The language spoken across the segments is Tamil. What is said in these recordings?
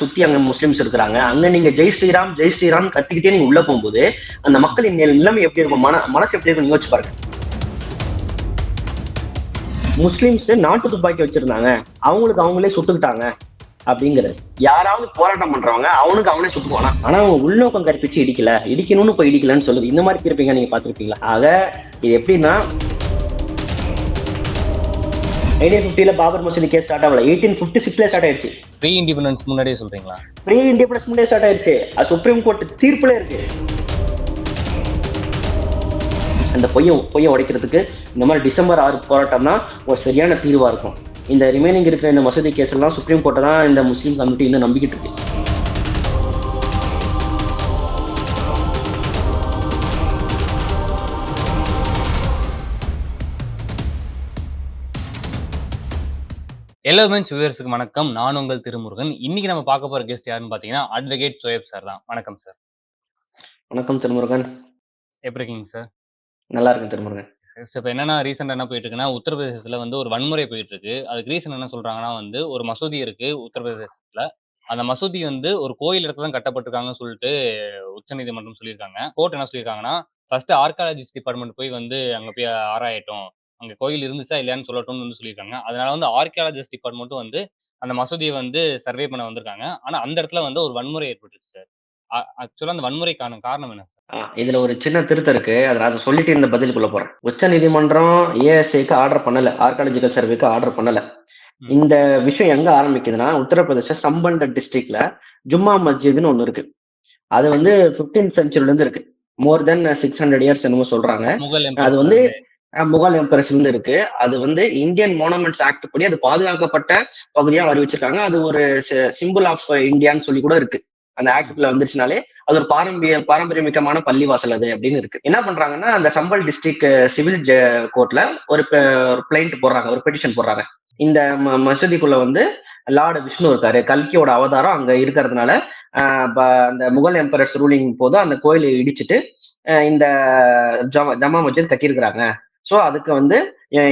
சுத்தி அங்க முஸ்லிம்ஸ் இருக்கிறாங்க. அங்க நீங்க ஜெய் ஸ்ரீராம் ஜெய் ஸ்ரீராம் கத்திக்கிட்டே நீங்க உள்ள போகும்போது அந்த மக்களின் நிலைமை எப்படி இருக்கும்? மன மனசு எப்படி இருக்கும் யோசிச்சு பாருங்க. முஸ்லிம்ஸ் நாட்டு துப்பாக்கி வச்சிருந்தாங்க. அவங்களுக்கு அவங்களே சுட்டுக்கிட்டாங்க அப்படிங்கிறது. யாராவது போராட்டம் பண்றவங்க அவனுக்கு அவனே சுட்டுக்குவானா? ஆனா அவங்க உள்நோக்கம் கற்பிச்சு இடிக்கல. இடிக்கணும்னு போய் இடிக்கலன்னு சொல்லுது. இந்த மாதிரி இருப்பீங்க நீங்க பாத்துருப்பீங்களா ஆக இது எப்படின்னா நைன்டீன் பிப்டில பாபர் மசூதி கேஸ் ஸ்டார்ட் ஆகல. எயிட்டீன் பிப்டி சிக்ஸ்ல ஸ்டார்ட் ஆயிடுச்சு. ப்ரீ இண்டிபெண்டன்ஸ் முன்னாடியே சொல்றீங்களா? ப்ரீ இண்டிபெண்டன்ஸ் முன்னே ஸ்டார்ட் ஆயிடுச்சு. அது சுப்ரீம் கோர்ட் தீர்ப்புல இருக்கு. அந்த பொய்யை பொய்யை உடைக்கிறதுக்கு இந்த மாதிரி டிசம்பர் ஆறு போராட்டம் தான் ஒரு சரியான தீர்வா இருக்கும். இந்த ரிமைனிங் இருக்கிற இந்த மசூதி கேஸ் எல்லாம் சுப்ரீம் கோர்ட்டை தான் இந்த முஸ்லீம் கமிட்டி இன்னும் நம்பிக்கிட்டு இருக்கு. எலோமென்ஸ் வியூவர்ஸுக்கு வணக்கம். நான் உங்கள் திருமுருகன். இன்னைக்கு நம்ம பார்க்க போற கெஸ்ட் யாருன்னு பாத்தீங்கன்னா அட்வொகேட் சோயப் சார் தான். வணக்கம் சார் வணக்கம் திருமுருகன். எப்படி இருக்கீங்க சார் நல்லா இருக்கு திருமுருகன். இப்போ என்னன்னா ரீசெண்டாக என்ன போயிட்டு இருக்குன்னா உத்தரப்பிரதேசத்துல வந்து ஒரு வன்முறை போயிட்டு இருக்கு. அதுக்கு ரீசன் என்ன சொல்றாங்கன்னா வந்து ஒரு மசூதி இருக்கு உத்தரப்பிரதேசத்துல. அந்த மசூதி வந்து ஒரு கோயில் இடத்துல தான் கட்டப்பட்டிருக்காங்கன்னு சொல்லிட்டு உச்சநீதிமன்றம் சொல்லியிருக்காங்க. கோர்ட் என்ன சொல்லியிருக்காங்கன்னா ஃபர்ஸ்ட் ஆர்காலஜிஸ்ட் டிபார்ட்மெண்ட் போய் வந்து அங்க போய் ஆராயட்டும். அங்க கோயில் இருந்துச்சா இல்லையான்னு சொல்லட்டும்னு வந்து சொல்லியிருக்காங்க. அதனால வந்து ஆர்கியாலஜிஸ்ட் டிபார்ட்மெண்ட்டும் வந்து அந்த மசூதியை வந்து சர்வே பண்ண வந்திருக்காங்க. ஆனா அந்த இடத்துல வந்து ஒரு வன்முறை ஏற்பட்டுச்சு சார் ஆக்சுவலா அந்த வன்முறைக்கான காரணம் என்ன இதுல ஒரு சின்ன திருத்தம் இருக்கு. அதை நான் அதை சொல்லிட்டு இந்த பதிலுக்குள்ள போறேன். உச்ச நீதிமன்றம் ஏஎஸ்ஐக்கு ஆர்டர் பண்ணல. ஆர்காலஜிக்கல் சர்வேக்கு ஆர்டர் பண்ணல. இந்த விஷயம் எங்க ஆரம்பிக்குதுன்னா உத்தரப்பிரதேச சம்பல்ட டிஸ்ட்ரிக்ட்ல ஜும்மா மஸ்ஜித்னு ஒண்ணு இருக்கு. அது வந்து 15th செஞ்சுரில இருந்து இருக்கு. More then six hundred years என்னமோ சொல்றாங்க. அது வந்து முகல் எம்பரஸ் இருந்து இருக்கு. அது வந்து இந்தியன் மோனமெண்ட்ஸ் ஆக்ட் படி அது பாதுகாக்கப்பட்ட பகுதியா அறிவிச்சிருக்காங்க. அது ஒரு சிம்பிள் ஆஃப் இந்தியான்னு சொல்லி கூட இருக்கு. அந்த ஆக்டுக்குள்ள வந்துருச்சுனாலே அது ஒரு பாரம்பரிய பாரம்பரியமிக்கமான பள்ளிவாசல் அது அப்படின்னு இருக்கு. என்ன பண்றாங்கன்னா அந்த சம்பல் டிஸ்ட்ரிக்ட் சிவில் கோர்ட்ல ஒரு பிளைண்ட் போடுறாங்க ஒரு பெட்டிஷன் போடுறாங்க. இந்த ம- மசூதிக்குள்ள வந்து லார்டு விஷ்ணு இருக்காரு. கல்கியோட அவதாரம் அங்க இருக்கிறதுனால அந்த முகல் எம்பரஸ் ரூலிங் போது அந்த கோயிலை இடிச்சிட்டு இந்த ஜமா ஜமா மஸ்ஜித் கட்டியிருக்கிறாங்க. சோ அதுக்கு வந்து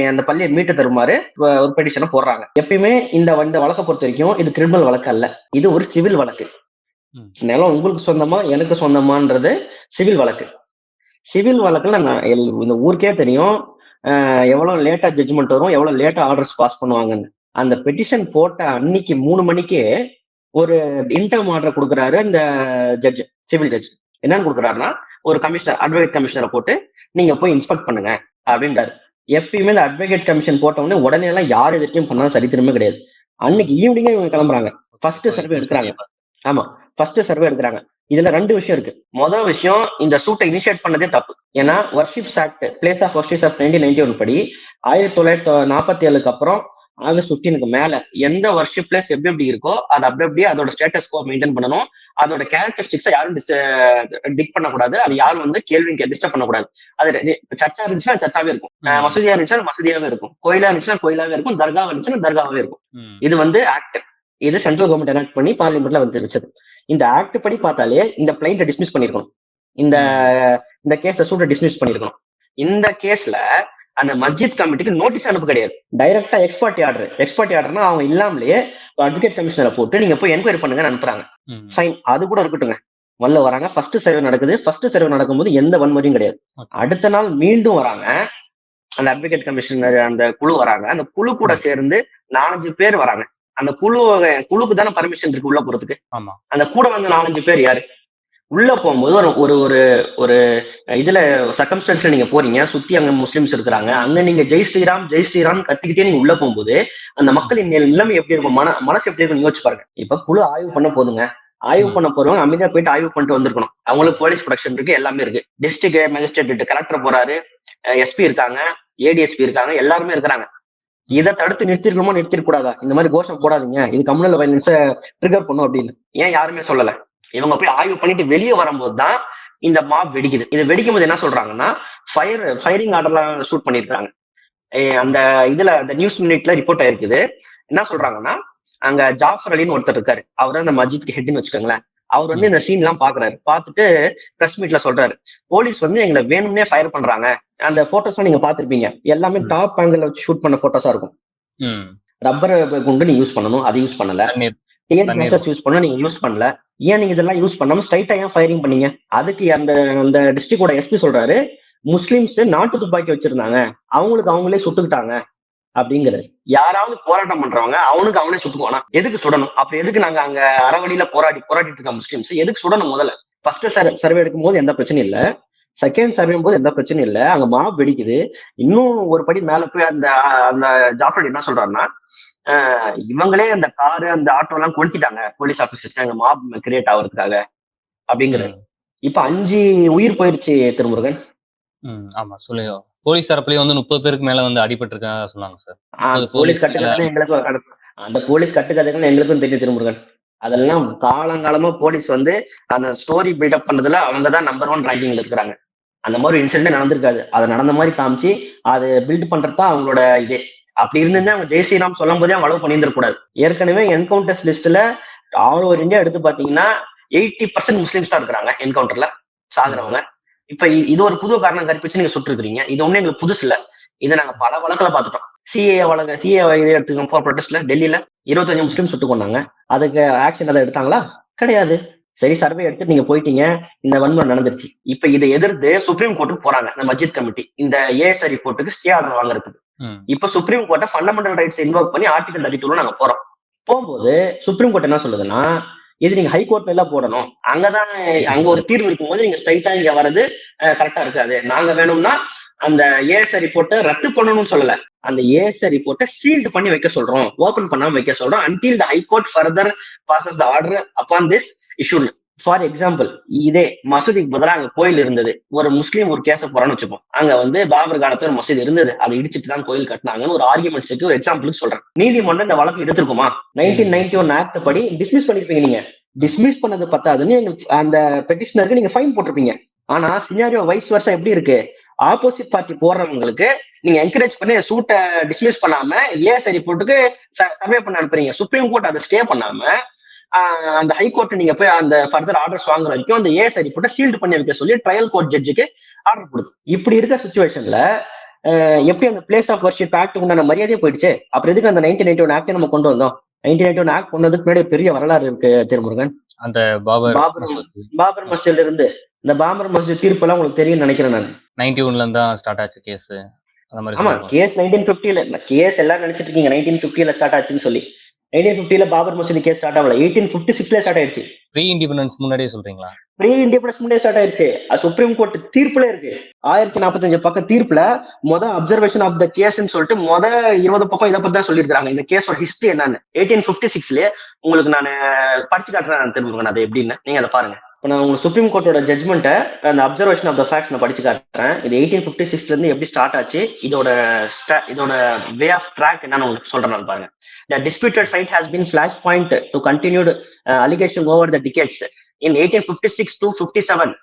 அந்த பள்ளியை மீட்டு தருமாறு ஒரு பெட்டிஷனை போடுறாங்க. எப்பயுமே இந்த இந்த வழக்கை பொறுத்த வரைக்கும் இது கிரிமினல் வழக்கு அல்ல. இது ஒரு சிவில் வழக்கு. நிலம் உங்களுக்கு சொந்தமா எனக்கு சொந்தமான்றது சிவில் வழக்கு. சிவில் வழக்குல நான் இந்த ஊருக்கே தெரியும் எவ்வளவு லேட்டா ஜட்ஜ்மெண்ட் வரும் எவ்வளவு லேட்டா ஆர்டர்ஸ் பாஸ் பண்ணுவாங்கன்னு. அந்த பெட்டிஷன் போட்ட அன்னைக்கு மூணு மணிக்கே ஒரு இன்டம் ஆர்டர் கொடுக்குறாரு அந்த ஜட்ஜ் சிவில் ஜட்ஜ் என்னன்னு கொடுக்குறாருன்னா ஒரு கமிஷனர் அட்வொகேட் கமிஷனரை போட்டு நீங்க போய் இன்ஸ்பெக்ட் பண்ணுங்க. அப்படின்றாரு. எப்பயுமே இந்த அட்வொகேட் கமிஷன் போட்ட உடனே உடனே எல்லாம் யார் எதிர்க்கையும் பண்ணாலும் சரித்திரமே கிடையாது. அன்னைக்கு ஈவினிங்கே இவங்க கிளம்புறாங்க. ஃபர்ஸ்ட் சர்வே எடுக்கிறாங்க. ஆமா. ஃபர்ஸ்ட் சர்வே எடுக்கிறாங்க. இதுல ரெண்டு விஷயம் இருக்கு. முதல் விஷயம் இந்த சூட்டை இனிஷியேட் பண்ணதே தப்பு. ஏன்னா worships act place of worships of nineteen ninety one படி ஆயிரத்தி தொள்ளாயிரத்தி நாற்பத்தி ஏழுக்கு அப்புறம் ஆகஸ்ட் பிப்டீனுக்கு மேல எந்த வர்ஷிப் பிளேஸ் எப்படி எப்படி இருக்கோ அது அப்படி அப்படியே அதோட ஸ்டேட்டஸ் கோ மெயின்டைன் பண்ணணும். அதோட கேரக்டரிஸ்டிக்ஸை யாரும் டிக் பண்ணக்கூடாது. அது யாரும் வந்து கேள்வி டிஸ்டர்ப் பண்ணக்கூடாது. அது சர்ச்சா இருந்துச்சுன்னா சர்ச்சாவே இருக்கும். மசூதியா இருந்துச்சுன்னா மசூதியாவே இருக்கும். கோயிலா இருந்துச்சுன்னா கோயிலாவே இருக்கும். தர்கா இருந்துச்சுன்னா தர்காவே இருக்கும். இது வந்து ஆக்ட் இது சென்ட்ரல் கவர்மெண்ட் எனாக்ட் பண்ணி பார்லிமெண்ட்ல வந்து வச்சது இந்த ஆக்ட் படி பார்த்தாலே இந்த பிளைண்ட்டை டிஸ்மிஸ் பண்ணிருக்கணும். இந்த இந்த கேஸ சூட்டை டிஸ்மிஸ் பண்ணிருக்கணும். இந்த கேஸ்ல அந்த மஸ்ஜித் கமிட்டிக்கு நோட்டீஸ் அனுப்ப கிடையாது. டைரக்டா எக்ஸ்பர்ட் ஆர்டர் எக்ஸ்பர்ட் ஆர்டர்னா அவங்க இல்லாமலேயே அட்வொகேட் கமிஷனரை போட்டு நீங்க போய் என்கொயரி பண்ணுங்கன்னு அனுப்புறாங்க. ஃபைன் அது கூட இருக்கட்டுங்க. முதல்ல வராங்க. ஃபர்ஸ்ட் சர்வே நடக்குது. ஃபர்ஸ்ட் சர்வே நடக்கும்போது எந்த வன்முறையும் கிடையாது. அடுத்த நாள் மீண்டும் வராங்க. அந்த அட்வொகேட் கமிஷனர் அந்த குழு வராங்க. அந்த குழு கூட சேர்ந்து நாலஞ்சு பேர் வராங்க. அந்த குழு குழுக்கு தானே பர்மிஷன் இருக்கு உள்ள போறதுக்கு. அந்த கூட வந்த நாலஞ்சு பேர் யாரு? உள்ள போகும்போது ஒரு ஒரு ஒரு ஒரு இதுல சர்க்கம்ஸ்டன்ஸ்ல நீங்க போறீங்க. சுத்தி அங்க முஸ்லிம்ஸ் இருக்கிறாங்க. அங்க நீங்க ஜெய் ஸ்ரீராம் ஜெய் ஸ்ரீராம் கத்திக்கிட்டே நீங்க உள்ள போகும்போது அந்த மக்களின் நில- நிலைமை எப்படி இருக்கும்? மன மனசு எப்படி இருக்கும் யோசிச்சு பாருங்க. இப்ப குழு ஆய்வு பண்ண போதுங்க. ஆய்வு. பண்ண போறவங்க அமைதியா போயிட்டு ஆய்வு பண்ணிட்டு வந்திருக்கணும். அவங்களுக்கு போலீஸ் ப்ரொடக்ஷன் இருக்கு எல்லாமே இருக்கு. டிஸ்ட்ரிக்ட் மேஜிஸ்ட்ரேட் கலெக்டர் போறாரு எஸ்பி இருக்காங்க ஏடிஎஸ்பி இருக்காங்க எல்லாருமே இருக்கிறாங்க. இதை தடுத்து நிறுத்திருக்கணுமோ நிறுத்திருக்க கூடாதா? இந்த மாதிரி கோஷம் போடாதீங்க. இது கம்யூனல் வயலன்ஸை ட்ரிகர் பண்ணும் அப்படின்னு. ஏன் யாருமே சொல்லல? இவங்க போய் ஆய்வு பண்ணிட்டு வெளியே வரும்போது தான் இந்த மாப் வெடிக்குது. இது வெடிக்கும் போது என்ன சொல்றாங்கன்னா ஃபயர் ஃபயரிங் ஆர்டர்லாம் ஷூட் பண்ணிருக்காங்க. அந்த இதுல அந்த நியூஸ் மினிட்ல ரிப்போர்ட் ஆயிருக்குது. என்ன சொல்றாங்கன்னா அங்க ஜாஃபர் அலின்னு ஒருத்தர் இருக்காரு. அவர் அந்த மஸ்ஜித்க்கு ஹெட்னு வச்சுக்கோங்களேன். அவர் வந்து இந்த சீன் எல்லாம் பாக்குறாரு. பார்த்துட்டு பிரஸ் மீட்ல சொல்றாரு. போலீஸ் வந்து எங்களை வேணும்னே ஃபயர் பண்றாங்க. அந்த போட்டோஸ் நீங்க பாத்திருப்பீங்க. எல்லாமே. டாப் ஆங்கிள் வச்சு ஷூட் பண்ண போட்டோஸா இருக்கும். ரப்பர் குண்டு நீ யூஸ் பண்ணணும். அது யூஸ் பண்ணல. கேசஸ் யூஸ் பண்ண நீங்க யூஸ் பண்ணல. ஏன் நீங்க இதெல்லாம் யூஸ் பண்ணாம ஸ்ட்ரைட்டா ஏன் ஃபயரிங் பண்ணீங்க? அதுக்கு அந்த அந்த டிஸ்ட்ரிக்டோட எஸ்பி சொல்றாரு முஸ்லிம்ஸ் நாட்டு துப்பாக்கி வச்சிருந்தாங்க. அவங்களுக்கு அவங்களே சுட்டுக்கிட்டாங்க. அப்படிங்கிறது யாராவது போராட்டம் பண்றவங்க அவனுக்கு அவனே சுட்டுக்குவானா. எதுக்கு சுடணும்? அப்ப எதுக்கு நாங்க அங்க அறவழியில போராடி போராடிட்டு இருக்க முஸ்லிம்ஸ்? எதுக்கு சுடணும் முதல்ல? ஃபர்ஸ்ட் சர்வே எடுக்கும் போது எந்த பிரச்சனையும் இல்ல. செகண்ட் சர்வே போது எந்த பிரச்சனையும் இல்ல. அங்க மாப் வெடிக்குது. இன்னும் ஒரு படி மேல போய் அந்த அந்த ஜாஃபர் என்ன சொல்றாருன்னா இவங்களே அந்த காரு அந்த ஆட்டோ எல்லாம் கொளுத்திட்டாங்க. போலீஸ் ஆபீசர்ஸ் அங்க மாப் கிரியேட் ஆகுறதுக்காக அப்படிங்கிறது. இப்ப அஞ்சு உயிர் போயிருச்சு திருமுருகன். ஆமா சொல்லுங்க. போலீஸ் தரப்புலயே வந்து முப்பது பேருக்கு மேல வந்து அடிபட்டிருக்கா சொன்னாங்க சார். போலீஸ் கட்டுக்கதை. எங்களுக்கும் அந்த- போலீஸ் கட்டுக்கதைகள் எங்களுக்கும் தெரியும் திருமுருகன். அதெல்லாம் காலங்காலமா போலீஸ் வந்து அந்த ஸ்டோரி பில்டப் பண்றதுல அவங்க தான் நம்பர் ஒன் ரேங்கிங்ல இருக்கிறாங்க. அந்த மாதிரி இன்சிடென்ட் நடந்திருக்காது. அது நடந்த மாதிரி காமிச்சு அது பில்ட் பண்றது தான் அவங்களோட இதே. அப்படி இருந்திருந்தா அவங்க ஜெய் ஸ்ரீராம் சொல்லும் போதே அவங்க அளவு கூடாது. ஏற்கனவே என்கவுண்டர்ஸ் லிஸ்ட்ல ஆல் ஓவர் இந்தியா எடுத்து பாத்தீங்கன்னா எயிட்டி பர்சன்ட் முஸ்லீம்ஸ் தான் இருக்கிறாங்க என்கவுண்டர்ல சாகுறவங்க. இப்ப இது ஒரு புது காரணம் கற்பிச்சு நீங்க சுட்டுருக்கீங்க இது ஒண்ணு எங்களுக்கு புதுசு இல்ல. இதை நாங்க பல வழக்குல பாத்துட்டோம். சிஏ வழக்கு சிஏ இதை எடுத்துக்கோங்க போர் ப்ரொடெஸ்ட்ல டெல்லியில இருபத்தஞ்சு முஸ்லீம் சுட்டு கொண்டாங்க. அதுக்கு ஆக்ஷன் அதை எடுத்தாங்களா? கிடையாது. சரி சர்வே எடுத்துட்டு நீங்க போயிட்டீங்க. இந்த வன்முறை நடந்துருச்சு. இப்ப இதை எதிர்த்து சுப்ரீம் கோர்ட்டுக்கு போறாங்க. இந்த மஜித் கமிட்டி. இந்த ஏஎஸ்ஐ கோர்ட்டுக்கு ஸ்டே ஆர்டர் வாங்குறதுக்கு. இப்ப சுப்ரீம் கோர்ட்டை ஃபண்டமெண்டல் ரைட்ஸ் இன்வோக் பண்ணி ஆர்டிகல் தேர்ட்டி டூல நாங்க போறோம். போகும்போது சுப்ரீம் கோர்ட் என்ன சொல்லுதுன்னா இது நீங்க ஹை கோர்ட்ல எல்லாம் போடணும். அங்கதான் அங்க ஒரு தீர்வு இருக்கும்போது நீங்க ஸ்ட்ரைட்டா இங்க வர்றது கரெக்டா இருக்காது. நாங்க வேணும்னா அந்த ஏஎஸ்ஐ ரிப்போர்ட்டை ரத்து பண்ணணும்னு சொல்லல. அந்த ஏஎஸ்ஐ ரிப்போர்ட்டை ஷீல்டு பண்ணி வைக்க சொல்றோம். ஓபன் பண்ணாம வைக்க சொல்றோம். Until the high court further passes the order upon this issue for example இதே மசூதிக்கு பதிலாக அங்க கோயில் இருந்தது. ஒரு முஸ்லீம் ஒரு கேச போறான்னு வச்சுப்போம். அங்க வந்து பாபர் காலத்துல ஒரு மசூதி இருந்தது. அதை இடிச்சிட்டு தான் கோயில் கட்டினாங்கன்னு ஒரு ஆர்குமெண்ட்ஸுக்கு ஒரு எக்ஸாம்பிளுக்கு சொல்றேன். நீதிமன்றம் இந்த வழக்கு எடுத்திருக்குமா? நைன்டீன் நைன்டி ஒன் ஆக்ட் படி டிஸ்மிஸ் பண்ணிருப்பீங்க நீங்க. டிஸ்மிஸ் பண்ணது பத்தாதுன்னு எங்களுக்கு அந்த பெட்டிஷனருக்கு நீங்க ஃபைன் போட்டிருப்பீங்க. ஆனா சினாரியோ வைஸ் வருஷம் எப்படி இருக்கு? ஆப்போசிட் பார்ட்டி போடுறவங்களுக்கு நீங்க என்கரேஜ் பண்ணி சூட்டை டிஸ்மிஸ் பண்ணாம ஏ சரி போட்டுக்கு சர்வே பண்ண அனுப்புறீங்க. சுப்ரீம் கோர்ட் அதை ஸ்டே பண்ணாம அந்த ஹை கோர்ட் நீங்க போய் அந்த ஃபர்தர் ஆர்டர்ஸ் வாங்குற வரைக்கும் அந்த ஏஎஸ்ஐ ரிப்போர்ட்டை சீல்டு பண்ணி வைக்க சொல்லி ட்ரையல் கோர்ட் ஜட்ஜுக்கு ஆர்டர் கொடுது இப்படி இருக்க சுச்சுவேஷன்ல எப்படி அந்த பிளேஸ் ஆஃப் வர்ஷிப் ஆக்ட் உண்டான மரியாதையே போயிடுச்சு? அப்புறம் எதுக்கு அந்த நைன்டீன் நைன்டி ஒன் ஆக்ட் நம்ம கொண்டு வந்தோம்? நைன்டீன் நைன்டி ஒன் ஆக்ட் கொண்டதுக்கு முன்னாடி பெரிய வரலாறு இருக்கு திருமுருகன் அந்த பாபர் பாபர் பாபர் மஸ்ஜித்ல இருந்து இந்த பாபர் மஸ்ஜித் தீர்ப்பு எல்லாம் உங்களுக்கு தெரியும்னு நினைக்கிறேன் நான். நைன்டி ஒன்ல இருந்து ஸ்டார்ட் ஆச்சு கேஸ் ஆமா. கேஸ் நைன்டீன் பிப்டில கேஸ் எல்லாரும் நினைச்சிட்டு இருக்கீங்க நைன்டீன் பிப்டில ஸ்டார்ட் ஆச்சுன்னு சொல்லி. நைன்டீன் பிப்டில பாபர் மசூதி கேஸ் ஸ்டார்ட் ஆகல. எயிட்டீன் பிப்டி சிக்ஸ்ல ஸ்டார்ட் ஆயிடுச்சு. ப்ரீ இண்டிபெண்டன்ஸ் முன்னாடியே சொல்றீங்களா? ப்ரீ இண்டிபெண்டன்ஸ் முன்னே ஸ்டார்ட் ஆயிடுச்சு. சுப்ரீம் கோர்ட் தீர்ப்புல இருக்கு. ஆயிரத்தி நாற்பத்தஞ்சு பக்கம் தீர்ப்புல மொத அப்சர்வேஷன் ஆஃப் த கேஸ்ன்னு சொல்லிட்டு மொத இருபது பக்கம் இதை பத்தி தான் சொல்லியிருக்காங்க இந்த கேஸோட ஹிஸ்டரி என்னன்னு. எயிட்டீன் பிப்டி சிக்ஸ்ல உங்களுக்கு நான் படிச்சு காட்டுறேன் நான் திரும்புங்க அது எப்படின்னு நீங்க அதை பாருங்க. இப்போ நான் உங்களுக்கு சுப்ரீம் கோர்ட்டோட ஜட்மெண்ட்டை அந்த அப்சர்வேஷன் ஆஃப் த ஃபேக்ட்ஸ் நான் படிச்சு காட்டுறேன். இது எயிட்டீன் ஃபிஃப்டி சிக்ஸ்ல இருந்து எப்படி ஸ்டார்ட் ஆச்சு இதோட இதோட வே ஆஃப் ட்ராக் என்னன்னு உங்களுக்கு சொல்றேன் நான் பாருங்க. The disputed site has flash point to continued allegation over the the in In 1856 to 57, fifty seven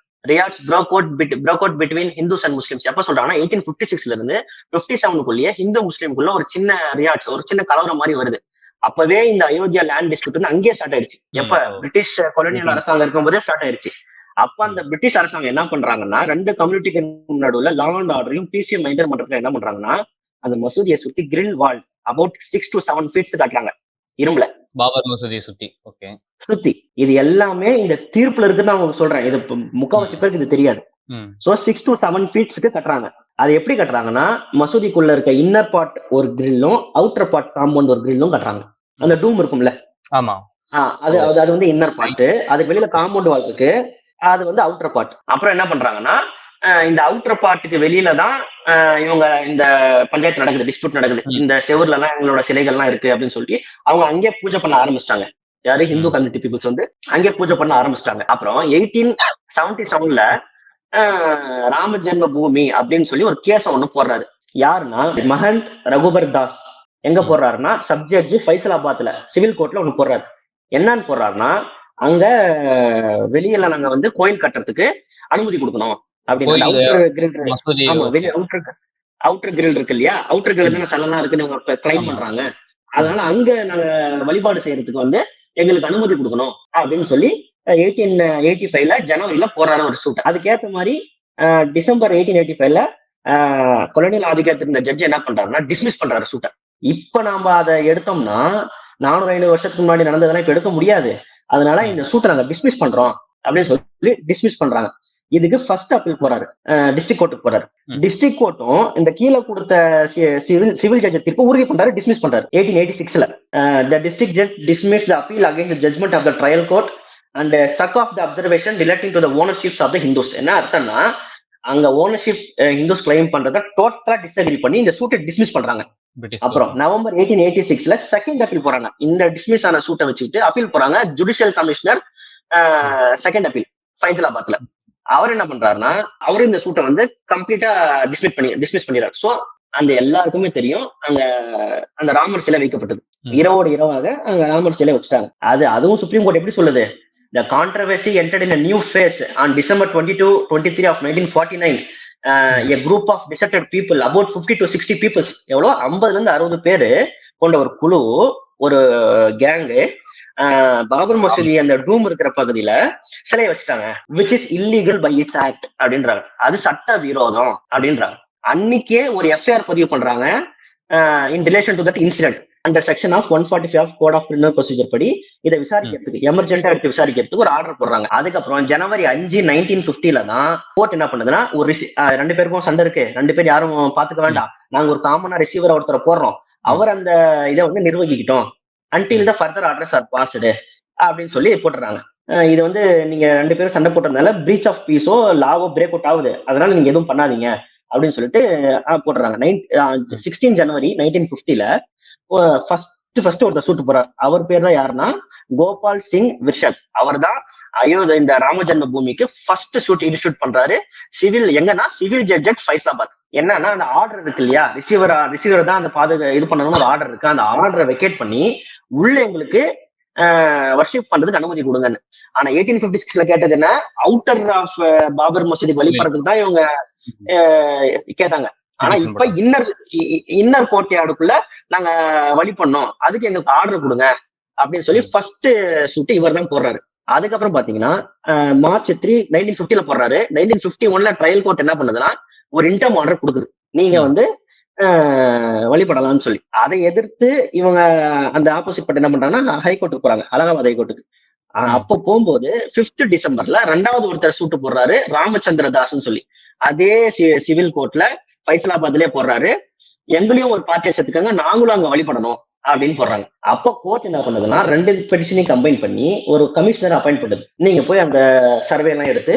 out, bit, broke out between Hindus and Muslims எப்போ சொல்றாங்கன்னா எயிட்டீன் ஃபிஃப்டி சிக்ஸ்ல இருந்து ஃபிஃப்டி செவனுக்குள்ளேயே ஹிந்து முஸ்லீமுக்குள்ள ஒரு சின்ன ரியாட்ஸ் ஒரு சின்ன கலவரம் மாதிரி வருது. அப்பவே இந்த அயோத்தியா லேண்ட் டிஸ்பியூட் வந்து அங்கேயே ஸ்டார்ட் ஆயிடுச்சு. எப்ப. British colonial. அரசாங்கம் இருக்கும்போதே ஸ்டார்ட் ஆயிடுச்சு. அப்ப அந்த பிரிட்டிஷ் அரசாங்கம் என்ன பண்றாங்கன்னா ரெண்டு கம்யூனிட்டிக்கு நடுவுல லா அண்ட் ஆர்டரையும் பிசிஎம் மெயின்டைன் பண்றதுக்கு என்ன பண்றாங்கன்னா அந்த மசூதியை சுத்தி grill wall about six to seven feets காட்டுறாங்க. இரும்புல. பாபர் மசூதியை சுத்தி. ஓகே சுத்தி. இது எல்லாமே இந்த தீர்ப்புல இருக்குன்னு நான் உங்களுக்கு சொல்றேன். இது முக்காவாசி பேருக்கு இது தெரியாது. சோ சிக்ஸ் டு செவன் ஃபீட்ஸ்க்கு கட்டுறாங்க. அது எப்படி கட்டுறாங்கன்னா மசூதிக்குள்ள இருக்க இன்னர் பார்ட் ஒரு கிரில்லும் அவுட்டர் பார்ட் காம்பவுண்ட் ஒரு கிரில்லும் கட்டுறாங்க. அந்த டூம் இருக்கும்ல? ஆமா. அது அது வந்து இன்னர் பார்ட் அதுக்கு வெளியில காம்பவுண்ட் வால் இருக்கு. அது வந்து அவுட்டர் பார்ட் அப்புறம் என்ன பண்றாங்கன்னா இந்த அவுட்டர் பார்ட்டுக்கு வெளியில தான் இவங்க இந்த பஞ்சாயத்து நடக்குது டிஸ்பியூட் நடக்குது. இந்த செவர்ல எல்லாம் எங்களோட சிலைகள்லாம் இருக்கு அப்படின்னு சொல்லி அவங்க அங்கே பூஜை பண்ண ஆரம்பிச்சிட்டாங்க. யாரு? ஹிந்து. கம்யூனிட்டி பீப்புள்ஸ் வந்து அங்கே பூஜை பண்ண ஆரம்பிச்சிட்டாங்க. அப்புறம் எயிட்டீன் செவன்டி செவன்ல ராம ஜென்ம பூமி அப்படின்னு சொல்லி ஒரு கேஸ ஒண்ணு போடுறாரு. யாருன்னா மகந்த் ரகுபர் தாஸ். எங்க. போடுறாருன்னா சப்ஜெக்ட் ஃபைசலாபாத்ல சிவில் கோர்ட்ல ஒண்ணு போடுறாரு. என்னன்னு போடுறாருன்னா அங்க வெளியில நாங்க வந்து கோயில் கட்டுறதுக்கு அனுமதி கொடுக்கணும். அப்படின்னு அவுட்டர் அவுட்டர் கிரில் இருக்கு. இல்லையா? அவுட்டர் கிரில் தானே சலனா இருக்குன்னு கிளைம். பண்றாங்க. அதனால அங்க நாங்க வழிபாடு செய்யறதுக்கு வந்து எங்களுக்கு அனுமதி கொடுக்கணும் அப்படின்னு சொல்லி எயிட்டீன் எயிட்டி ஃபைவ்ல ஜனவரியில போறாரு ஒரு சூட் அதுக்கேத்த மாதிரி டிசம்பர் எயிட்டீன் எயிட்டி ஃபைவ்ல கொலனியல் ஆதிக்கத்தில் இருந்த ஜட்ஜ் என்ன பண்றாருன்னா டிஸ்மிஸ் பண்றாரு சூட்டை இப்ப நாம அதை எடுத்தோம்னா நானூறு ஐநூறு வருஷத்துக்கு முன்னாடி நடந்ததெல்லாம் இப்ப எடுக்க முடியாது. அதனால இந்த சூட்டை நாங்க டிஸ்மிஸ் பண்றோம். அப்படின்னு சொல்லி டிஸ்மிஸ் பண்றாங்க. இதுக்கு ஃபர்ஸ்ட் அப்பீல் போறாரு. டிஸ்ட்ரிக்ட் கோர்ட்டுக்கு போறாரு. ம். டிஸ்ட்ரிக்ட் கோர்ட்டும் இந்த கீழே கொடுத்த சிவில் சிவில் ஜட்ஜ் தீர்ப்பு உறுதி பண்றாரு டிஸ்மிஸ் பண்றாரு. எயிட்டீன் எயிட்டி சிக்ஸ்ல the district judge dismiss the appeal against judgment of the trial court and such of the observation relating to the ownerships of the Hindus என்ன அர்த்தம்னா அங்க ஓனர்ஷிப் ஹிந்துஸ் கிளைம் பண்றத டோட்டலா டிஸ்அக்ரி பண்ணி இந்த சூட்டை டிஸ்மிஸ் பண்றாங்க. அப்புறம் நவம்பர் எயிட்டீன் எயிட்டி சிக்ஸ்ல செகண்ட் அப்பீல் போறாங்க. இந்த டிஸ்மிஸ் ஆன சூட்டை வச்சுக்கிட்டு அப்பீல் போறாங்க ஜுடிஷியல் கமிஷனர் செகண்ட் அப்பீல் ஃபைசலாபாத்ல அவர் என்ன பண்றாருன்னா அவரு இந்த சூட்டை வந்து கம்ப்ளீட்டா டிஸ்மிஸ் பண்ணி டிஸ்மிஸ் பண்ணிடுறாரு. சோ அந்த எல்லாருக்குமே தெரியும் அங்க அந்த ராமர் சிலை வைக்கப்பட்டது. இரவோடு இரவாக அங்க ராமர் சிலை வச்சுட்டாங்க. அது அதுவும் சுப்ரீம் கோர்ட் எப்படி சொல்லுது? The controversy entered in a new phase on December 22, 23 of 1949. Nine uh, a group of deserted people about 50 to 60 peoples எவ்வளோ? ஐம்பதுல இருந்து அறுபது பேரு கொண்ட ஒரு குழு ஒரு கேங்கு uh, பாபர் மசூதி அந்த டூம் இருக்கிற பகுதியில சிலையை வச்சுட்டாங்க. Which is illegal by its act அப்படின்றாங்க. அது சட்ட விரோதம் அப்படின்றாங்க. அன்னைக்கே ஒரு எஃப்ஐஆர் பதிவு பண்றாங்க in relation to that incident அந்த section of one forty five code of criminal procedure படி இதை விசாரிக்கிறதுக்கு எமர்ஜென்ட்டா எடுத்து விசாரிக்கிறதுக்கு ஒரு ஆர்டர் போடுறாங்க. அதுக்கப்புறம் ஜனவரி அஞ்சு நைன்டீன் பிப்டில தான் கோர்ட் என்ன பண்ணுதுன்னா ஒரு ரெண்டு பேருக்கும் சண்டை இருக்கு. ரெண்டு பேர் யாரும் பாத்துக்க வேண்டாம். நாங்க ஒரு காமனா ரிசீவர் ஒருத்தரை போடுறோம். அவர் அந்த இதை வந்து நிர்வகிக்கிட்டோம். Until the further orders are passed அப்படின்னு சொல்லி போட்டுறாங்க. இது வந்து நீங்க ரெண்டு பேரும் சண்டை போட்டதுனால பிரீச் ஆஃப் பீஸோ லாவோ பிரேக் அவுட் ஆகுது. அதனால நீங்க எதுவும் பண்ணாதீங்க அப்படின்னு சொல்லிட்டு போட்டுறாங்க. நைன் சிக்ஸ்டீன் ஜனவரி நைன்டீன் பிப்டில ஃபர்ஸ்ட் ஃபர்ஸ்ட் ஒருத்தர் சூட்டு போறார். அவர் பேர் தான் யாருன்னா? கோபால் சிங் விர்ஷத் அவர் தான் அயோத்தி இந்த ராம ஜென்ம பூமிக்கு ஃபர்ஸ்ட் ஷூட் இன்ஸ்டியூட் பண்றாரு. சிவில் எங்கன்னா? சிவில் ஜட்ஜ் அட் ஃபைஸ்லாபாத் என்னன்னா அந்த ஆர்டர் இருக்கு இல்லையா? ரிசீவர் ரிசீவர் தான் அந்த பாதுகா இது பண்ணணும்னு ஒரு ஆர்டர் இருக்கு. அந்த ஆர்டரை வெக்கேட் பண்ணி உள்ள எங்களுக்கு வர்ஷிப் பண்றதுக்கு அனுமதி கொடுங்கன்னு. ஆனா எயிட்டீன் பிப்டி சிக்ஸ்ல கேட்டது என்ன? அவுட்டர் ஆஃப் பாபர் மசூதிக்கு வழிபடுறதுக்கு தான் இவங்க கேட்டாங்க. ஆனா இப்ப இன்னர் இன்னர் கோட்டையாடுக்குள்ள நாங்க வழி பண்ணோம். அதுக்கு எங்களுக்கு ஆர்டர் கொடுங்க. அப்படின்னு சொல்லி ஃபர்ஸ்ட் சுட்டு இவர் தான் போடுறாரு. அதுக்கப்புறம் பாத்தீங்கன்னா மார்ச் த்ரீ நைன்டீன் பிப்டில போடுறாரு. நைன்டீன் பிப்டி ஒன்ல ட்ரையல் கோர்ட் என்ன பண்ணுதுன்னா ஒரு இன்டம் ஆர்டர் கொடுக்குது. நீங்க. வந்து வழிபடலாம்னு சொல்லி. அதை எதிர்த்து இவங்க அந்த ஆப்போசிட் பார்ட்டி என்ன பண்றாங்கன்னா ஹைகோர்ட்டுக்கு போறாங்க. அலகாபாத் ஹைகோர்ட்டுக்கு. அப்ப போகும்போது பிப்த் டிசம்பர்ல ரெண்டாவது ஒருத்தர் சூட்டு போடுறாரு. ராமச்சந்திர தாஸ்னு சொல்லி. அதே சிவில் கோர்ட்ல ஃபைசலாபாத்லயே போடுறாரு. எங்களையும் ஒரு பார்ட்டியை சேர்த்துக்காங்க நாங்களும் அங்க வழிபடணும் அப்படின்னு போடுறாங்க. அப்ப கோர்ட் என்ன பண்ணுதுன்னா ரெண்டு பெட்டிஷனையும் கம்பைன் பண்ணி ஒரு கமிஷனர் அப்பாயிண்ட் பண்ணுது. நீங்க போய் அந்த சர்வே எல்லாம் எடுத்து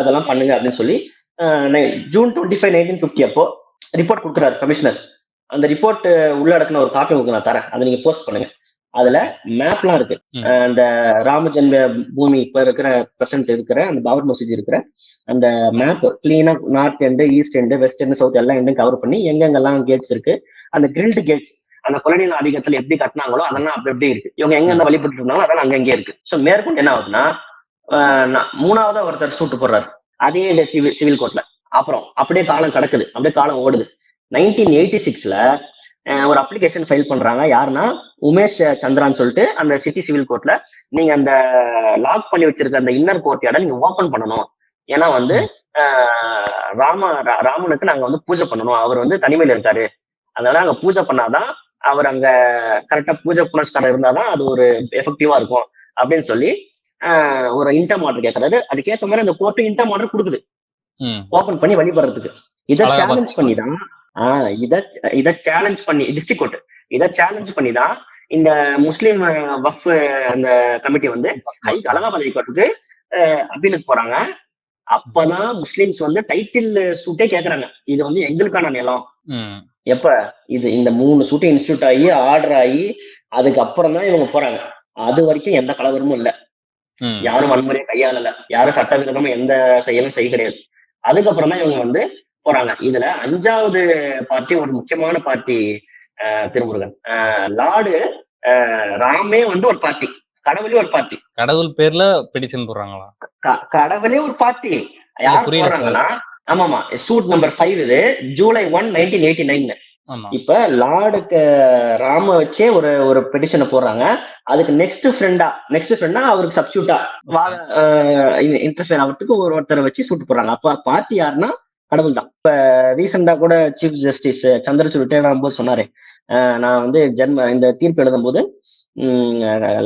அதெல்லாம் பண்ணுங்க அப்படின்னு சொல்லி June twenty five nineteen fifty அப்போ ரிப்போர்ட் கொடுக்குறாரு கமிஷனர் அந்த ரிப்போர்ட் உள்ளடக்கின ஒரு காப்பி உங்களுக்கு நான் தரேன். அதை நீங்க போஸ்ட் பண்ணுங்க. அதுல மேப்லாம் இருக்கு. அந்த ராமஜென்ம பூமி இப்ப இருக்கிற பிரசன்ட் இருக்கிற அந்த பாபர் மசூதி இருக்கிற அந்த மேப் கிளீனா north end east end west end south எல்லா எண்டும் கவர் பண்ணி எங்கெங்கெல்லாம் கேட்ஸ் இருக்கு அந்த கிரில்டு கேட்ஸ் அந்த கொலனியல் ஆதிக்கத்துல எப்படி கட்டினாங்களோ அதெல்லாம் அப்படி எப்படி இருக்கு. இவங்க எங்க எங்க வழிபட்டு இருந்தாங்களோ அதெல்லாம் அங்கங்கே இருக்கு. சோ மேற்கொண்டு என்ன ஆகுதுன்னா மூணாவதா ஒருத்தர் சூட்டு போடுறாரு. அதே சிவில் சிவில் கோர்ட்ல அப்புறம் அப்படியே காலம் கடக்குது. அப்படியே காலம் ஓடுது. நைன்டீன் எயிட்டி சிக்ஸ்ல ஒரு அப்ளிகேஷன் ஃபைல் பண்றாங்க. யாருன்னா? உமேஷ் சந்திரான்னு சொல்லிட்டு அந்த சிட்டி சிவில் கோர்ட்ல நீங்க அந்த லாக் பண்ணி வச்சிருக்க அந்த இன்னர் கோர்ட் இடம் நீங்க ஓபன் பண்ணணும். ஏன்னா வந்து ராம ராமனுக்கு நாங்க வந்து பூஜை பண்ணணும். அவர் வந்து தனிமையில இருக்காரு. அதனால அங்க பூஜை பண்ணாதான் அவர் அங்க கரெக்டா பூஜை புனஸ்காரம் இருந்தாதான் அது ஒரு எஃபெக்டிவா இருக்கும். அப்படின்னு சொல்லி ஆஹ் ஒரு இன்டம் ஆர்டர் கேட்கறாரு அதுக்கேற்ற மாதிரி அந்த கோர்ட்டு இன்டம் ஆர்டர் கொடுக்குது. ஓபன் பண்ணி வழிபடுறதுக்கு. இதை சேலஞ்ச் பண்ணி தான் ஆஹ் இத இத சேலஞ்ச் பண்ணி டிஸ்ட்ரிக்ட் கோர்ட் இத சேலஞ்ச் பண்ணி தான் இந்த முஸ்லீம் வஃப் அந்த கமிட்டி வந்து ஹை அலகாபாத் ஹைகோர்ட்டுக்கு அப்பீலுக்கு போறாங்க. அப்பதான் முஸ்லிம்ஸ் வந்து டைட்டில் சூட்டே கேக்குறாங்க. இது வந்து எங்களுக்கான நிலம். எப்ப? இது இந்த மூணு சூட்டு இன்ஸ்டியூட் ஆகி ஆர்டர் ஆகி அதுக்கப்புறம் தான் இவங்க போறாங்க. அது வரைக்கும் எந்த கலவரமும் இல்ல. யாரும் வன்முறையை கையாளல. யாரும் சட்டவிரோதமா எந்த செயலும் செய்ய கிடையாது. அதுக்கப்புறம் தான் இவங்க வந்து போறாங்க. இதுல அஞ்சாவது பார்ட்டி ஒரு முக்கியமான பார்ட்டி திருமுருகன். லார்டு ராமே வந்து ஒரு பார்ட்டி. கடவுளே ஒரு பார்ட்டி. கடவுள் பேர்ல பெடிஷன் போடுறாங்களா? கடவுளே ஒரு பார்ட்டி. யார். போறாங்கன்னா ஆமாமா சூட் நம்பர் ஃபைவ் இது July one nineteen eighty nine ஆமா. இப்ப லார்டுக்கு ராம வச்சே ஒரு ஒரு பெட்டிஷனை போடுறாங்க. அதுக்கு நெக்ஸ்ட் ஃப்ரெண்டா நெக்ஸ்ட் ஃப்ரெண்டா அவருக்கு சப்ஸ்டியூட்டா இன்டர்ஃபியர் ஆகிறதுக்கு ஒரு ஒருத்தரை வச்சு சூட்டு போடுறாங்க. அப்ப பார்ட்டி யாருன்னா கடவுள் தான் இப்ப ரீசெண்டா கூட சீஃப் ஜஸ்டிஸ் சந்திரசூட் ரிட்டையர்ட் ஆகும்போது சொன்னாரு நான் வந்து ஜென்ம இந்த தீர்ப்பு எழுதும் போது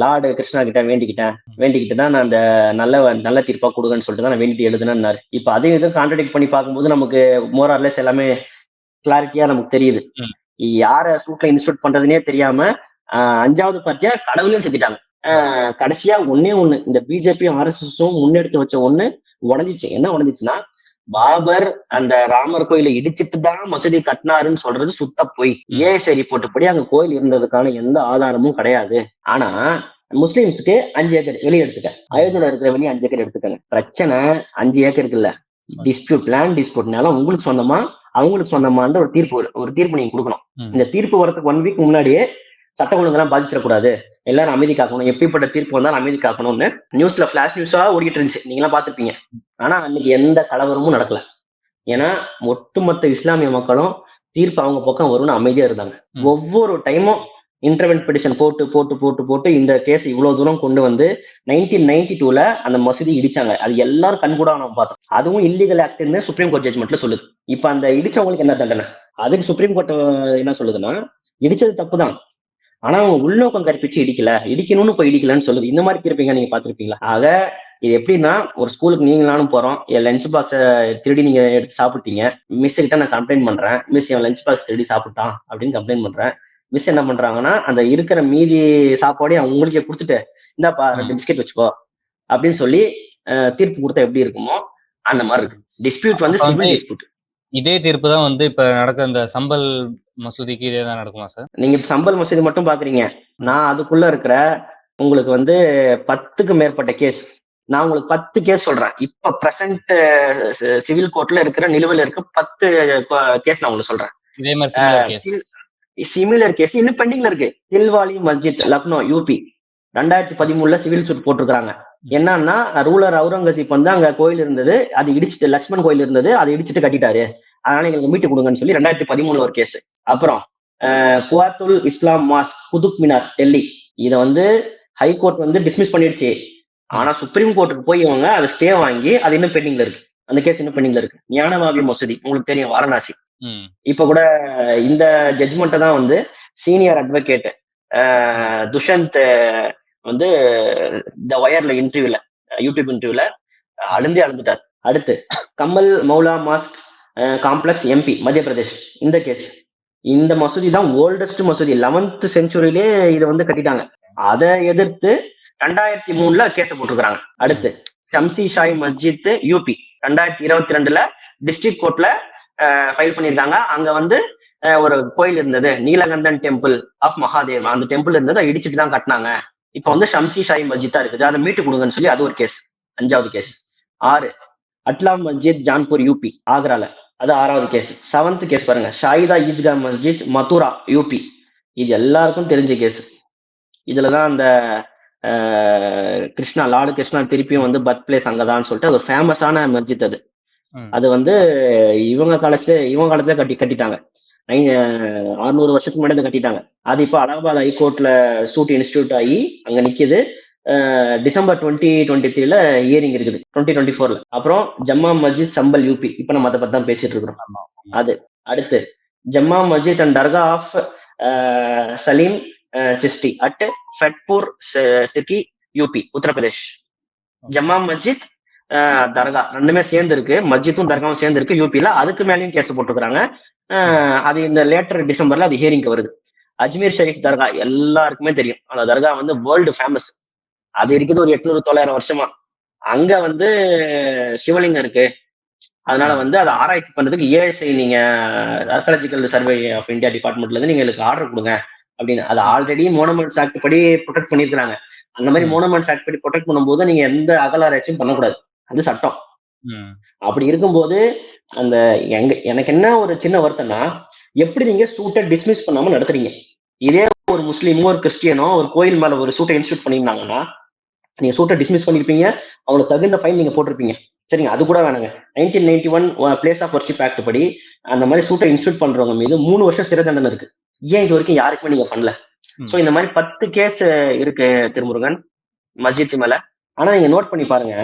லார்டு கிருஷ்ணா கிட்ட வேண்டிக்கிட்டேன். வேண்டிக்கிட்டு தான் நான் அந்த நல்ல நல்ல தீர்ப்பா கொடுங்கன்னு சொல்லிட்டு தான் நான் வேண்டிட்டு எழுதுனேன்னாரு. இப்ப அதையும் இதுவும் கான்ட்ரடிக்ட் பண்ணி பார்க்கும்போது நமக்கு மோரார்லெஸ் எல்லாமே கிளாரிட்டியா நமக்கு தெரியுது. யார சூட்ல இன்ஸ்டியூட் பண்றதுனே தெரியாம அஞ்சாவது பார்ட்டியா கடவுளையும் செஞ்சுட்டாங்க ஆஹ் கடைசியா ஒன்னே ஒண்ணு இந்த பிஜேபியும் ஆர்எஸ்எஸும் முன்னெடுத்து வச்ச ஒண்ணு உடஞ்சிச்சு. என்ன உடஞ்சிச்சுன்னா பாபர் அந்த ராமர் கோயிலை இடிச்சிட்டு தான் மசூதி கட்டினாருன்னு சொல்றது சுத்த பொய். ஏன் சரி போட்டுப்படி அங்க கோயில் இருந்ததுக்கான எந்த ஆதாரமும் கிடையாது. ஆனா முஸ்லிம்ஸ்க்கு அஞ்சு ஏக்கர் வெளியே எடுத்துக்க. அயோத்தியில இருக்கிற வெளியே அஞ்சு ஏக்கர் எடுத்துக்கங்க. பிரச்சனை அஞ்சு ஏக்கருக்கு இல்ல டிஸ்பியூட் லேண்ட் டிஸ்பியூட்னால உங்களுக்கு சொந்தமா அவங்களுக்கு சொந்தமான்ற ஒரு தீர்ப்பு. ஒரு தீர்ப்பு நீங்க கொடுக்கணும். இந்த தீர்ப்பு வரதுக்கு ஒன் வீக் முன்னாடியே சட்ட ஒழுங்கெல்லாம் பாதிச்சிடக்கூடாது. எல்லாரும் அமைதி காக்கணும் எப்படிப்பட்ட தீர்ப்பு வந்தாலும் அமைதி காக்கணும்னு நியூஸ்ல பிளாஷ் நியூஸா ஓடிட்டு இருந்துச்சு. நீங்க எல்லாம் பாத்திருப்பீங்க ஆனா அன்னைக்கு எந்த கலவரமும் நடக்கல. ஏன்னா ஒட்டுமொத்த இஸ்லாமிய மக்களும் தீர்ப்பு அவங்க பக்கம் வரும்னு அமைதியா இருந்தாங்க. ஒவ்வொரு டைமும் இன்டர்வென்ட் பெட்டிஷன் போட்டு போட்டு போட்டு போட்டு இந்த கேஸ் இவ்வளவு தூரம் கொண்டு வந்து நைன்டீன் நைன்டி டூல அந்த மசூதி இடிச்சாங்க. அது எல்லாரும் கண்கூட நம்ம பார்த்தோம். அதுவும் இல்லீகல் ஆக்ட்னு சுப்ரீம் கோர்ட் ஜட்மெண்ட்ல சொல்லுது. இப்ப அந்த இடிச்சவங்களுக்கு என்ன தண்டனை? அதுக்கு சுப்ரீம் கோர்ட் என்ன சொல்லுதுன்னா இடிச்சது தப்பு தான் ஆனா அவங்க உள்நோக்கம் கற்பிச்சு இடிக்கல. இடிக்கணும்னு போய் இடிக்கலன்னு சொல்லுது. இந்த மாதிரி தீர்ப்பீங்க நீங்க பாத்திருப்பீங்களா ஆக இது எப்படின்னா ஒரு ஸ்கூலுக்கு நீங்க நானும் போறோம். என் லஞ்ச் பாக்ஸ திருடி நீங்க எடுத்து சாப்பிட்டீங்க. மிஸ் கிட்ட நான் கம்ப்ளைண்ட் பண்றேன். மிஸ் என் லஞ்ச் பாக்ஸ் திருடி சாப்பிட்டான் அப்படின்னு கம்ப்ளைண்ட் பண்றேன். மிஸ் என்ன பண்றாங்கன்னா அந்த இருக்கிற மீதி சாப்பாடையும் அவங்களுக்கே கொடுத்துட்டு இந்தாப்பா ரெண்டு பிஸ்கெட் வச்சுக்கோ அப்படின்னு சொல்லி தீர்ப்பு கொடுத்தா எப்படி இருக்குமோ அந்த மாதிரி இருக்கு. டிஸ்பியூட் வந்து சிவில் டிஸ்பியூட் இதே தீர்ப்பு தான் வந்து இப்ப நடக்க இந்த சம்பல் மசூதிக்கு இதே தான் நடக்குமா சார்? நீங்க சம்பல் மசூதி மட்டும் பாக்குறீங்க. நான் அதுக்குள்ள இருக்கிற உங்களுக்கு வந்து பத்துக்கு மேற்பட்ட கேஸ் நான் உங்களுக்கு பத்து கேஸ் சொல்றேன். இப்ப பிரசன்ட் சிவில் கோர்ட்ல இருக்கிற நிலுவையில் இருக்க பத்து கேஸ் நான் உங்களுக்கு சொல்றேன். இதே மாதிரி. சிமிலர் கேஸ் இன்னும் பெண்டிங்ல இருக்கு. தில்வாலி மஸ்ஜித் லக்னோ யூபி ரெண்டாயிரத்தி பதிமூணுல சிவில் சூட் போட்டிருக்காங்க என்னன்னா ரூலர் அவுரங்கசீப் வந்து அங்க கோயில் இருந்தது. அது இடிச்சிட்டு லக்ஷ்மண் கோயில் இருந்தது. அதை இடிச்சிட்டு கட்டிட்டாரு. அதனால எங்களுக்கு மீட்டு கொடுங்கன்னு சொல்லி ரெண்டாயிரத்தி பதிமூணுல ஒரு கேஸ் அப்புறம் குவாத்துல் இஸ்லாம் மாஸ் குதுப் மினார் டெல்லி. இதை வந்து ஹைகோர்ட் வந்து டிஸ்மிஸ் பண்ணிடுச்சு ஆனா சுப்ரீம் கோர்ட்டுக்கு போய் இவங்க அதை ஸ்டே வாங்கி அது இன்னும் பெண்டிங்ல இருக்கு. அந்த கேஸ் இன்னும் பெண்டிங்ல இருக்கு. ஞானவாபி மசூதி உங்களுக்கு தெரியும் வாரணாசி. இப்ப கூட இந்த ஜட்ஜ்மெண்ட்டை தான் வந்து சீனியர் அட்வொகேட் துஷந்த் வந்து த ஒயர்ல இன்டர்வியூல யூடியூப் இன்டர்வியூல அழுந்தே அழுந்துட்டார். அடுத்து Kamal Maula mosque complex MP Madhya Pradesh இந்த கேஸ் இந்த மசூதி தான் ஓல்டஸ்ட் மசூதி. லெவன்த் செஞ்சுரியிலே இதை வந்து கட்டிட்டாங்க. அதை எதிர்த்து ரெண்டாயிரத்தி மூணுல கேஸ் போட்டிருக்கிறாங்க. அடுத்து ஷம்சி ஷாய் மஸ்ஜித் யூபி ரெண்டாயிரத்தி இருபத்தி ரெண்டுல டிஸ்ட்ரிக்ட் கோர்ட்ல ஃபைல் பண்ணியிருக்காங்க. அங்க வந்து ஒரு கோயில் இருந்தது. நீலகந்தன் டெம்பிள் ஆஃப் மகாதேவ் அந்த டெம்பிள் இருந்தது அதை இடிச்சிட்டு தான் கட்டினாங்க. இப்போ வந்து ஷம்சி ஷாய் மஸ்ஜித்தா இருக்குது. அதை மீட்டு கொடுங்கன்னு சொல்லி அது ஒரு கேஸ் அஞ்சாவது கேஸ் ஆறு அட்லாம் மஸ்ஜித் ஜான்பூர் யூபி ஆக்ரால. அது ஆறாவது கேஸ் செவன்த் கேஸ் பாருங்க. ஷாயிதா ஈஜ்கா மஸ்ஜித் மதுரா யூபி இது எல்லாருக்கும் தெரிஞ்ச கேஸ் இதுலதான் அந்த கிருஷ்ணா லார்டு கிருஷ்ணா திருப்பியும் வந்து பர்த் பிளேஸ் அங்கதான்னு சொல்லிட்டு அது ஒரு ஃபேமஸான மஸ்ஜித் அது. அது வந்து இவங்க காலத்துல இவங்க காலத்துல கட்டி கட்டிட்டாங்க. அறுநூறு வருஷத்துக்கு முன்னாடி கட்டிட்டாங்க. அது இப்போ அலகாபாத் ஹைகோர்ட்ல சூட் இன்ஸ்டியூட் ஆகி அங்க நிக்குது. டிசம்பர் டுவெண்ட்டி டுவெண்ட்டி த்ரீல இயரிங் இருக்குது. டுவெண்ட்டி டுவெண்ட்டி ஃபோர்ல அப்புறம் ஜம்மா மஸ்ஜித் சம்பல் யூபி இப்போ நம்ம அதை பத்தி தான் பேசிட்டு இருக்கிறோம். அது. அடுத்து Jama Masjid and dargah of Salim Chishti at Fatehpur city UP Uttar Pradesh Jama Masjid dargah ரெண்டுமே சேர்ந்து இருக்கு மஸ்ஜித்தும் தர்காவும் சேர்ந்து இருக்கு யூபில அதுக்கு மேலேயும் கேஸ் போட்டுக்கிறாங்க அது இந்த லேட்டர் டிசம்பர்ல அது ஹியரிங்க்கு வருது. அஜ்மீர் ஷரீஃப் தர்கா எல்லாருக்குமே தெரியும். அந்த தர்கா வந்து வேர்ல்டு ஃபேமஸ் அது இருக்குது ஒரு எட்நூறு தொள்ளாயிரம் வருஷமா. அங்க வந்து சிவலிங்கம் இருக்கு. அதனால வந்து அதை ஆராய்ச்சி பண்றதுக்கு ஏஎஸ்ஐ நீங்க ஆர்காலஜிக்கல் சர்வே ஆஃப் இந்தியா டிபார்ட்மெண்ட்ல இருந்து நீங்க எனக்கு ஆர்டர் கொடுங்க அப்படின்னு. அது ஆல்ரெடி மோனமெண்ட்ஸ் ஆக்ட் படி ப்ரொடெக்ட் பண்ணிருக்காங்க அந்த மாதிரி ம். மோனமெண்ட்ஸ் ஆக்ட் படி ப்ரொடெக்ட் பண்ணும்போது நீங்க எந்த அகலாராய்ச்சியும் பண்ணக்கூடாது. அது சட்டம். அப்படி இருக்கும்போது அந்த எங்க எனக்கு என்ன ஒரு சின்ன வருத்தம்னா எப்படி நீங்க சூட்டை டிஸ்மிஸ் பண்ணாம நடத்துறீங்க? இதே ஒரு முஸ்லீமோ ஒரு கிறிஸ்டியனோ ஒரு கோயில் மேல ஒரு சூட்டை இன்ஸ்டியூட் பண்ணியிருந்தாங்கன்னா நீங்க சூட்டை டிஸ்மிஸ் பண்ணிருப்பீங்க அவங்களுக்கு தகுந்த ஃபைன் நீங்க போட்டிருப்பீங்க. சரிங்க அது கூட வேணாங்க. Nineteen ninety one place of worship act படி அந்த மாதிரி சூட்டை இன்ஸ்டியூட் பண்றவங்க மீது மூணு வருஷம் சிறை தண்டனை இருக்கு. ஏன் இது வரைக்கும் யாருக்குமே நீங்க பண்ணல. சோ இந்த மாதிரி பத்து கேஸ் இருக்கு திருமுருகன் மஸ்ஜித் மேல. ஆனா நீங்க நோட் பண்ணி பாருங்க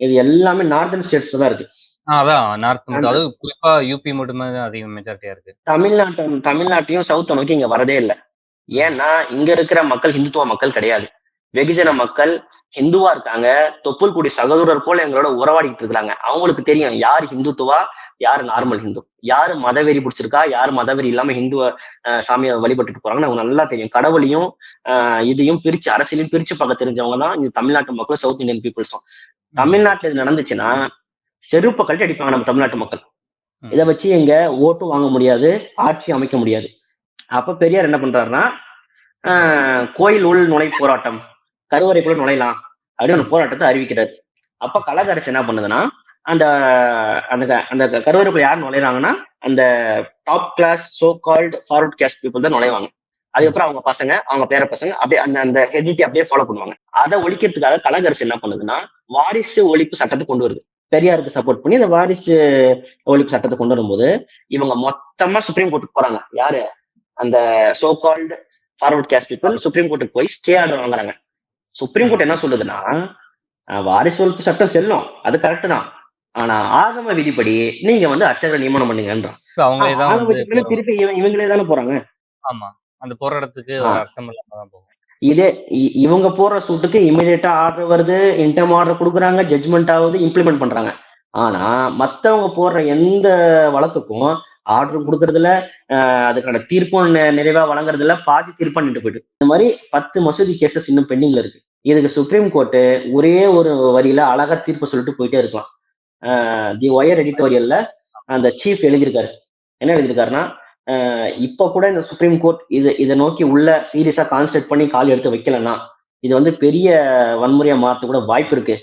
இது எல்லாமே நார்தன் ஸ்டேட்ஸ்ல தான் இருக்கு. அதான் நார்த் அதாவது குறிப்பா யூபி மட்டுமே அதிக மெஜாரிட்டியா இருக்கு. தமிழ்நாட்டு தமிழ்நாட்டையும் சவுத்தை நோக்கி இங்க வரதே இல்லை. ஏன்னா இங்க இருக்கிற மக்கள் ஹிந்துத்துவ மக்கள் கிடையாது. வெகுஜன மக்கள் ஹிந்துவா இருக்காங்க. தொப்புள் குடி சகோதரர் போல எங்களோட உறவாடிட்டு இருக்காங்க அவங்களுக்கு தெரியும் யார் ஹிந்துத்துவா யாரு நார்மல் ஹிந்து? யாரு மதவெறி பிடிச்சிருக்கா யாரு மதவெறி இல்லாம ஹிந்துவ சாமியை வழிபட்டுட்டு போறாங்கன்னு அவங்க நல்லா தெரியும். கடவுளையும் ஆஹ், இதையும் பிரிச்சு அரசியலையும் பிரிச்சு பார்க்க தெரிஞ்சவங்க தான் இந்த தமிழ்நாட்டு மக்களும் சவுத் இந்தியன் பீப்புள்ஸும் தமிழ்நாட்டுல இது நடந்துச்சுன்னா செருப்பை கழட்டி அடிப்பாங்க நம்ம தமிழ்நாட்டு மக்கள். இதை வச்சு எங்க ஓட்டும் வாங்க முடியாது ஆட்சி அமைக்க முடியாது. அப்ப பெரியார் என்ன பண்றாருன்னா கோயில் உள் நுழை போராட்டம் கருவறைக்குள்ள நுழையலாம் அப்படின்னு ஒரு போராட்டத்தை அறிவிக்கிறாரு. அப்ப கலகரசு என்ன பண்ணுதுன்னா அந்த அந்த அந்த கருவறைக்குள்ள யார் நுழையிறாங்கன்னா அந்த top class so called forward caste people தான் நுழைவாங்க. அதுக்கப்புறம் அவங்க பசங்க அவங்க பேர பசங்க அப்படியே அந்த அந்த ஹெடிட்டி அப்படியே ஃபாலோ பண்ணுவாங்க. அதை ஒழிக்கிறதுக்காக கலகரசு என்ன பண்ணுதுன்னா வாரிசு ஒழிப்பு சட்டத்தை கொண்டு வருது. பெரியாருக்கு சப்போர்ட் பண்ணி அந்த வாரிசு ஒழிப்பு சட்டத்தை கொண்டு வரும்போது இவங்க மொத்தமா சுப்ரீம் கோர்ட்டுக்கு போறாங்க. யாரு? அந்த so called forward caste people supreme கோர்ட்டுக்கு போய் ஸ்டே ஆர்டர் வாங்குறாங்க. சுப்ரீம் கோர்ட் என்ன சொல்லுதுன்னா வாரிசு ஒழிப்பு சட்டம் செல்லும். அது கரெக்ட் தான். ஆனா ஆகம விதிப்படி நீங்க வந்து அர்ச்சகரை நியமனம் பண்ணுங்கன்றான். திருப்பி இவ- இவங்களே தானே போறாங்க. ஆமா. அந்த போற. ஒரு அர்த்தம் இல்லாம தான் போகும். இதே இவங்க போடுற சூட்டுக்கு இமிடியேட்டா ஆர்டர் வருது இன்டம் ஆர்டர் கொடுக்குறாங்க ஜட்ஜ்மெண்ட் ஆகுது இம்ப்ளிமெண்ட் பண்றாங்க. ஆனா மத்தவங்க போடுற எந்த வழக்குக்கும் ஆர்டரும் கொடுக்கறதுல அதுக்கான தீர்ப்பும் நிறைவா வழங்குறதுல பாதி தீர்ப்பா நின்று போயிட்டு. இந்த மாதிரி பத்து மசூதி கேசஸ் இன்னும் பெண்டிங்ல இருக்கு. இதுக்கு சுப்ரீம் கோர்ட்டு ஒரே ஒரு வரியில அழகா தீர்ப்பு சொல்லிட்டு போயிட்டே இருக்கலாம். தி ஒயர் எடிட்டோரியல்ல அந்த சீஃப் எழுதியிருக்காரு. என்ன எழுதியிருக்காருன்னா இப்ப கூட இந்த சுப்ரீம் கோர்ட் இது இதை நோக்கி உள்ள சீரியஸா கான்சென்ட்ரேட் பண்ணி கால் எடுத்து வைக்கலன்னா இது வந்து பெரிய வன்முறையா மாற்ற கூட வாய்ப்பு இருக்கு.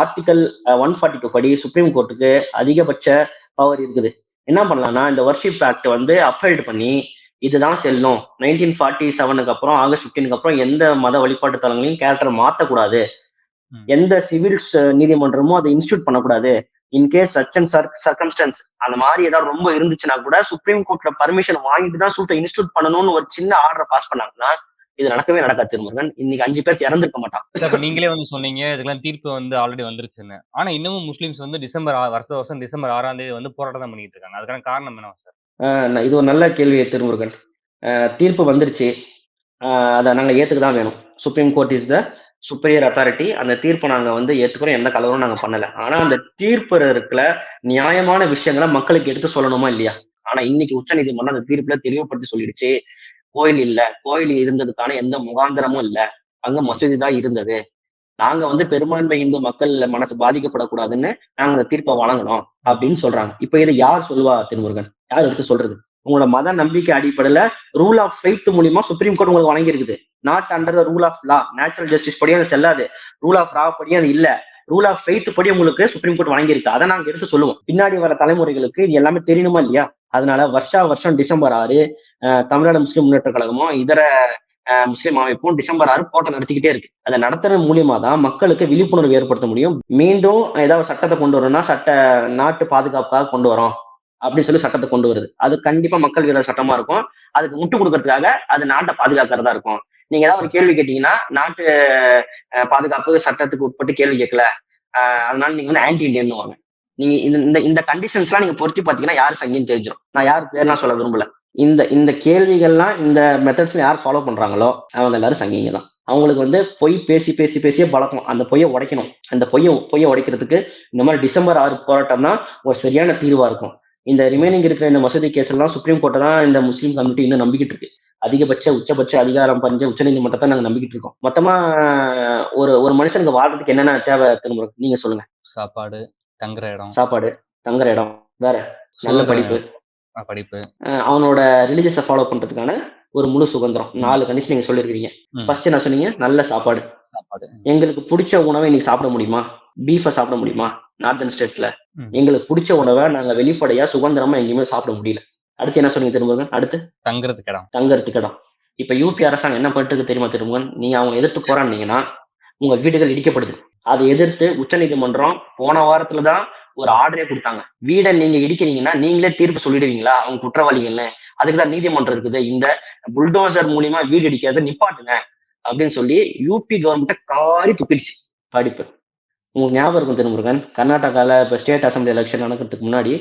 ஆர்டிகல் ஒன் ஃபார்ட்டி டூ படி சுப்ரீம் கோர்ட்டுக்கு அதிகபட்ச பவர் இருக்குது. என்ன பண்ணலாம்னா இந்த வர்ஷிப் ஆக்ட் வந்து அப்ஹெல்ட் பண்ணி இதுதான் செல்லும் நைன்டீன் ஃபார்ட்டி செவனுக்கு அப்புறம் ஆகஸ்ட் பிப்டீனுக்கு அப்புறம் எந்த மத வழிபாட்டு தலங்களையும் கேரக்டர் மாத்தக்கூடாது. ம். எந்த சிவில்ஸ் நீதிமன்றமோ அதை இன்ஸ்டியூட் பண்ணக்கூடாது. இன்கேஸ் சச் அண்ட் சர்க்கம்ஸ்டன்ஸ் அந்த மாதிரி ஏதாவது ரொம்ப இருந்துச்சுன்னா கூட சுப்ரீம் கோர்ட்ல பர்மிஷன் வாங்கிட்டு தான் சூட்டை இன்ஸ்டியூட் பண்ணணும்னு ஒரு சின்ன ஆர்டர் பாஸ் பண்ணாங்கன்னா இது நடக்கவே நடக்காது திருமுருகன் இன்னைக்கு அஞ்சு பேர் இறந்திருக்க மாட்டான் நீங்களே வந்து சொன்னீங்க இதுக்கெல்லாம் தீர்ப்பு வந்து ஆல்ரெடி வந்துருச்சுன்னு. ஆனா இன்னமும் முஸ்லிம்ஸ் வந்து டிசம்பர் வருஷ வருஷம் டிசம்பர் ஆறாம் தேதி வந்து போராட்டம் தான் பண்ணிட்டு இருக்காங்க. அதுக்கான காரணம் என்ன சார் இது ஒரு நல்ல கேள்வி திருமுருகன் தீர்ப்பு வந்துருச்சு. அதை நாங்க ஏத்துக்க தான் வேணும். Supreme court is the superior authority அந்த தீர்ப்பை நாங்க வந்து ஏத்துக்கிறோம். எந்த கலவரும் நாங்க பண்ணல. ஆனா அந்த தீர்ப்பு இருக்கிற நியாயமான விஷயங்களை மக்களுக்கு எடுத்து சொல்லணுமா இல்லையா? ஆனா இன்னைக்கு உச்சநீதிமன்றம் அந்த தீர்ப்புல தெளிவுபடுத்தி சொல்லிடுச்சு. கோயில் இல்ல. கோயில் இருந்ததுக்கான எந்த முகாந்திரமும் இல்ல. அங்க மசூதி தான் இருந்தது. நாங்க வந்து பெரும்பான்மை இந்து மக்கள் மனசு பாதிக்கப்படக்கூடாதுன்னு நாங்க அந்த தீர்ப்பை வழங்கணும் அப்படின்னு சொல்றாங்க. இப்ப இதை யார் சொல்லுவா திருமுருகன்? யார் எடுத்து சொல்றது? உங்களோட மத நம்பிக்கை அடிப்படையில ரூல் ஆஃப் ஃபெய்த் மூலியமா சுப்ரீம் கோர்ட் உங்களுக்கு வழங்கியிருக்குது. Not under the rule of law natural justice படி அது செல்லாது. ரூல் ஆஃப் லா படி அது இல்ல. ரூல் ஆஃப் ஃபெய்த் படி உங்களுக்கு சுப்ரீம் கோர்ட் வழங்கியிருக்கு. அதை நாங்க எடுத்து சொல்லுவோம். பின்னாடி வர தலைமுறைகளுக்கு இது எல்லாமே தெரியணுமா இல்லையா? அதனால வருஷா வருஷம் டிசம்பர் ஆறு தமிழ்நாடு முஸ்லிம் முன்னேற்ற கழகமும் இதர முஸ்லீம் முஸ்லிம் அமைப்பும் டிசம்பர் ஆறு போட்டம் நடத்திக்கிட்டே இருக்கு. அதை நடத்துறது மூலியமா தான் மக்களுக்கு விழிப்புணர்வு ஏற்படுத்த முடியும். மீண்டும் ஏதாவது சட்டத்தை கொண்டு வரணும்னா சட்ட நாட்டு பாதுகாப்புக்காக கொண்டு வரோம். அப்படின்னு சொல்லி சட்டத்தை கொண்டு வருது. அது கண்டிப்பா மக்கள் விரோத சட்டமா இருக்கும். அதுக்கு முட்டு கொடுக்கறதுக்காக அது நாட்டை பாதுகாக்கிறதா இருக்கும். நீங்க ஏதாவது ஒரு கேள்வி கேட்டீங்கன்னா நாட்டு பாதுகாப்பு சட்டத்துக்கு உட்பட்டு கேள்வி கேட்கல. அதனால நீங்க வந்து ஆன்டி இண்டியன் வாங்க. நீங்க இந்த இந்த இந்த கண்டிஷன்ஸ்லாம் நீங்க பொருத்தி பாத்தீங்கன்னா யாரு சங்கின்னு தெரிஞ்சிடும் நான் யார் பேர்லாம் சொல்ல விரும்பல. இந்த இந்த கேள்விகள்லாம் இந்த மெத்தட்ஸ்ல யார் ஃபாலோ பண்றாங்களோ அவங்க எல்லாரும் சங்கிங்க தான். அவங்களுக்கு வந்து பொய் பேசி பேசி பேசியே பழக்கம். அந்த பொய்யை உடைக்கணும். அந்த பொய்யை பொய்யை உடைக்கிறதுக்கு இந்த மாதிரி டிசம்பர் ஆறு போராட்டம் தான் ஒரு சரியான தீர்வா இருக்கும். இந்த ரிமைனிங் இருக்கிற இந்த மசூதி கேஸ் எல்லாம் சுப்ரீம் கோர்ட்டை தான் இந்த முஸ்லீம் கம்யூனிட்டி இன்னும் நம்பிக்கிட்டு இருக்கு அதிகபட்ச உச்சபட்ச அதிகாரம் பஞ்ச உச்சநீதிமன்றத்தை நாங்க நம்பிக்கிட்டு இருக்கோம். மொத்தமா ஒரு ஒரு மனுஷனுக்கு வாழ்றதுக்கு என்னென்ன தேவை திரும்ப நீங்க சொல்லுங்க. சாப்பாடு தங்குற இடம். சாப்பாடு தங்குற இடம் வேற? நல்ல படிப்பு. படிப்பு. அவனோட ரிலீஜியஸை ஃபாலோ பண்றதுக்கான ஒரு முழு சுதந்திரம். நாலு கண்டிஷன் நீங்க சொல்லியிருக்கீங்க ம். ஃபர்ஸ்ட் என்ன சொன்னீங்க? நல்ல சாப்பாடு. சாப்பாடு. எங்களுக்கு பிடிச்ச உணவை இன்னைக்கு சாப்பிட முடியுமா? பீஃபை சாப்பிட முடியுமா? நார்த்தன் ஸ்டேட்ஸ்ல. எங்களுக்கு பிடிச்ச உணவை நாங்க வெளிப்படையா சுதந்திரமா எங்கேயுமே சாப்பிட முடியல. அடுத்து என்ன சொன்னீங்க திருமுருகன் அடுத்து? தங்குறதுக்கு இடம் தங்கறதுக்கு இடம் இப்ப யூபி அரசாங்கம் என்ன பண்ணிட்டு தெரியுமா திருமுருகன் நீங்க அவங்க எதிர்த்து போராடினீங்கன்னா உங்க வீடுகள் இடிக்கப்படுது. அதை எதிர்த்து உச்சநீதிமன்றம் போன வாரத்துல தான் ஒரு ஆர்டரே கொடுத்தாங்க. வீடை நீங்க இடிக்கிறீங்கன்னா நீங்களே தீர்ப்பு சொல்லிடுவீங்களா? அவங்க குற்றவாளிகள்னு. அதுக்கு தான் நீதிமன்றம் இருக்குது. இந்த புல்டோசர் மூலியமா வீடு இடிக்கிறத நிப்பாட்டுங்க அப்படின்னு சொல்லி யூபி கவர்மெண்ட்டை காரி துப்பிடுச்சு. படிப்பு. உங்களுக்கு ஞாபகம் இருக்கும் திருமுருகன் கர்நாடகால இப்ப ஸ்டேட் அசம்பிளி எலெக்ஷன் நடக்கிறதுக்கு முன்னாடி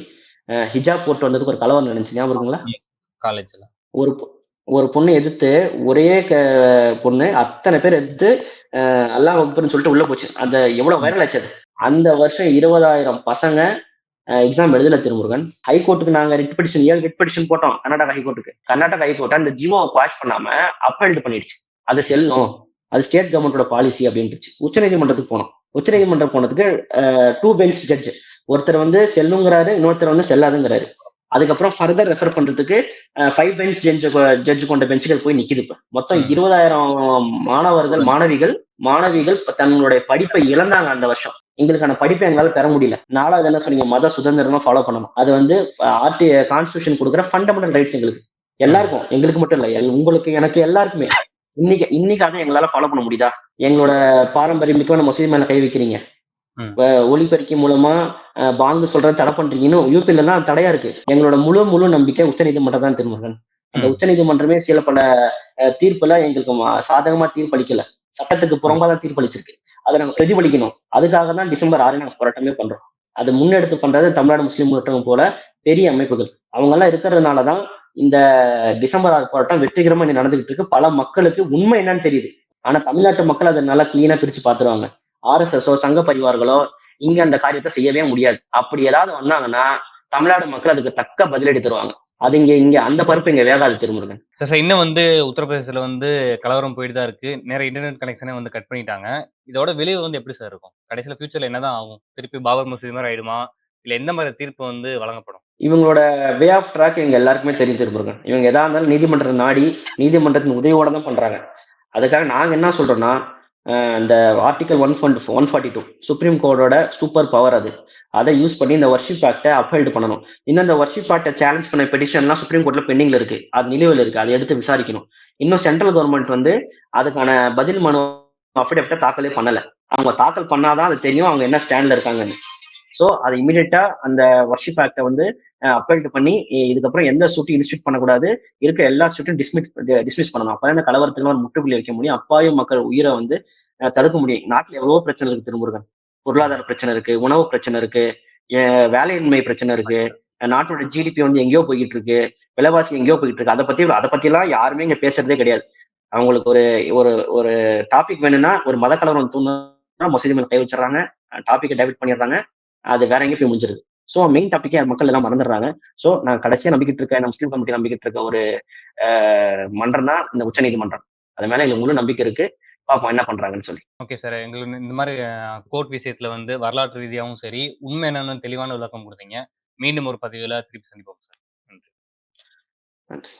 ஹிஜாப் போட்டு வந்ததுக்கு ஒரு கலவரம் நடந்துச்சு. ஞாபகம் இருக்குங்களா? காலேஜ்ல ஒரு ஒரு பொண்ணு எதிர்த்து ஒரே க பொண்ணு அத்தனை பேர் எதிர்த்து அல்லாஹ் அக்பர்னு சொல்லிட்டு உள்ள போச்சு. அந்த எவ்வளவு வைரல் ஆச்சு அது? அந்த வருஷம் இருபதாயிரம் பசங்க எக்ஸாம் எழுதல திருமுருகன் ஹைகோர்ட்டுக்கு நாங்க ரிட் பெடிஷன் ஏழு ரிட் பெடிஷன் போட்டோம்? கர்நாடகா ஹைகோர்ட்டுக்கு கர்நாடகா ஹைகோர்ட் அந்த ஜியோவை பாஸ் பண்ணாம அப்பல்டு பண்ணிடுச்சு. அது செல்லும். அது ஸ்டேட் கவர்மெண்டோட பாலிசி அப்படின்ட்டுச்சு உச்சநீதிமன்றத்துக்கு போனோம். உச்சநீதிமன்றம் போனதுக்கு டூ பெஞ்ச் ஜட்ஜ் ஒருத்தர் வந்து செல்லுங்கிறாரு இன்னொருத்தர் வந்து செல்லாதுங்கிறாரு. அதுக்கப்புறம் ஃபர்தர் ரெஃபர் பண்றதுக்கு ஃபைவ் பெஞ்ச் ஜட்ஜ் ஜட்ஜ் கொண்ட பெஞ்சுகள் போய் நிக்குது இப்ப. மொத்தம். இருபதாயிரம் மாணவர்கள் மாணவிகள் மாணவிகள் தங்களுடைய படிப்பை இழந்தாங்க அந்த வருஷம். எங்களுக்கான படிப்பை எங்களால பெற முடியல. நாலாவது என்ன சொன்னீங்க? மத சுதந்திரமா ஃபாலோ பண்ணணும். அது வந்து ஆர்டி கான்ஸ்டியூஷன் கொடுக்குற ஃபண்டமெண்டல் ரைட்ஸ் எங்களுக்கு. எல்லாருக்கும். எங்களுக்கு மட்டும் இல்ல. உங்களுக்கு எனக்கு எல்லாருக்குமே. இன்னைக்கு இன்னைக்கு அதை எங்களால ஃபாலோ பண்ண முடியுதா? எங்களோட பாரம்பரியம் மிக்க மசூதி மேல கை வைக்கிறீங்க. ஒலிபெருக்கி மூலமா பாங்கு சொல்றத தடை பண்றீங்கன்னு யூபில எல்லாம் தடையா இருக்கு. எங்களோட முழு முழு நம்பிக்கை உச்சநீதிமன்றம் தான் திருமகன். அந்த ம். உச்சநீதிமன்றமே சில பல தீர்ப்புல எங்களுக்கு சாதகமா தீர்ப்பளிக்கல. சட்டத்துக்கு புறம்பா தான் தீர்ப்பளிச்சிருக்கு. அதை நாங்க பிரதிபலிக்கணும். அதுக்காக தான் டிசம்பர் ஆறு நாங்க போராட்டமே பண்றோம். அது முன்னெடுத்து பண்றது தமிழ்நாடு முஸ்லீம் முன்னேற்றம் போல பெரிய அமைப்புகள். அவங்க எல்லாம் இருக்கிறதுனாலதான் இந்த டிசம்பர் ஆறு போராட்டம் வெற்றிகரமா இன்னைக்கு நடந்துகிட்டு இருக்கு. பல மக்களுக்கு உண்மை என்னன்னு தெரியுது. ஆனா தமிழ்நாட்டு மக்கள் அதை நல்லா கிளீனா பிரிச்சு பாத்துருவாங்க ஆர்எஸ்எஸோ சங்க பரிவார்களோ இங்க அந்த காரியத்தை செய்யவே முடியாது. அப்படி ஏதாவது வந்தாங்கன்னா தமிழ்நாடு மக்கள் அதுக்கு தக்க பதிலடி தருவாங்க. அது இங்க இங்க அந்த பருப்பு இங்க வேகாது திருமுருகன். சார் சார் இன்னும் வந்து உத்தரப்பிரதேசத்துல வந்து கலவரம் போயிட்டு தான் இருக்கு. நேர இன்டர்நெட் கனெக்ஷனே வந்து கட் பண்ணிட்டாங்க. இதோட விளைவு வந்து எப்படி சார் இருக்கும்? கடைசியில ஃபியூச்சர்ல என்னதான் ஆகும்? திருப்பி பாபர் மசூதி மாதிரி ஆயிடுமா? இல்ல எந்த மாதிரி தீர்ப்பு வந்து வழங்கப்படும்? இவங்களோட வே ஆஃப் ட்ராக் எங்க எல்லாருக்குமே தெரிஞ்சிருப்பாங்க இவங்க எதா இருந்தாலும் நீதிமன்றம் நாடி நீதிமன்றத்தின் உதவியோட தான் பண்றாங்க. அதுக்காக நாங்க என்ன சொல்றோம்னா இந்த article one one forty two supreme கோர்ட்டோட சூப்பர் பவர் அது. அதை யூஸ் பண்ணி இந்த ஒர்ஷிப் ஆக்டை அப்ஹெல்டு பண்ணணும். இன்னும் இந்த ஒர்ஷிப் ஆக்டை சேலஞ்ச் பண்ண பெட்டிஷன்லாம் சுப்ரீம் கோர்ட்ல பெண்டிங்ல இருக்கு. அது நிலுவையில் இருக்கு. அதை எடுத்து விசாரிக்கணும். இன்னும் சென்ட்ரல் கவர்மெண்ட் வந்து அதுக்கான பதில் மனு அஃபிடேவிட்டை தாக்கலே பண்ணல. அவங்க தாக்கல் பண்ணாதான் அது தெரியும். அவங்க என்ன ஸ்டாண்ட்ல இருக்காங்கன்னு. ஸோ அதை இமீடியட்டா அந்த ஒர்ஷிப் ஆக்டை வந்து அப்பல்ட் பண்ணி இதுக்கப்புறம் எந்த சூட்டும் இன்ஸ்டியூட் பண்ணக்கூடாது. இருக்க எல்லா சூட்டும் டிஸ்மிஸ் டிஸ்மிஸ் பண்ணணும். அப்பதான் இந்த கலவரத்துக்கு ஒரு முற்றுப்புள்ளி வைக்க முடியும். அப்பாயும் மக்கள் உயிரை வந்து தடுக்க முடியும். நாட்டில் எவ்வளவோ பிரச்சனை இருக்கு திருமுருகன். பொருளாதார பிரச்சனை இருக்கு உணவு பிரச்சனை இருக்கு வேலையின்மை பிரச்சனை இருக்கு நாட்டோட ஜிடிபி வந்து எங்கேயோ போய்கிட்டு இருக்கு விலைவாசி எங்கேயோ போய்கிட்டு இருக்கு. அதை பத்தி அதை பத்திலாம் யாருமே இங்க பேசுறதே கிடையாது. அவங்களுக்கு ஒரு ஒரு ஒரு டாபிக் வேணும்னா ஒரு மத கலவரம் தூண்டா மசூதி மேல கை வச்சிடறாங்க. டாபிக்கை டைவர்ட் பண்ணிடுறாங்க. அது வேற எங்கேயும் போய் முடிஞ்சிருது. ஸோ மெயின் டாபிக்கே மக்கள் எல்லாம் மறந்துடுறாங்க. ஸோ நான் கடைசியா நம்பிக்கிட்டு இருக்க நான் முஸ்லீம் கமிட்டி நம்பிக்கிட்டு இருக்க ஒரு மன்றம் தான் இந்த உச்சநீதிமன்றம் அது மேல எங்களுக்கு முழு நம்பிக்கை இருக்கு. பாப்போம் என்ன பண்றாங்கன்னு சொல்லி. ஓகே சார் எங்களுக்கு இந்த மாதிரி கோர்ட் விஷயத்துல வந்து வரலாற்று ரீதியாகவும் சரி உண்மை என்னன்னு தெளிவான விளக்கம் கொடுத்தீங்க. மீண்டும் ஒரு பதிவுல திருப்பி சந்திப்போம் சார் நன்றி. நன்றி.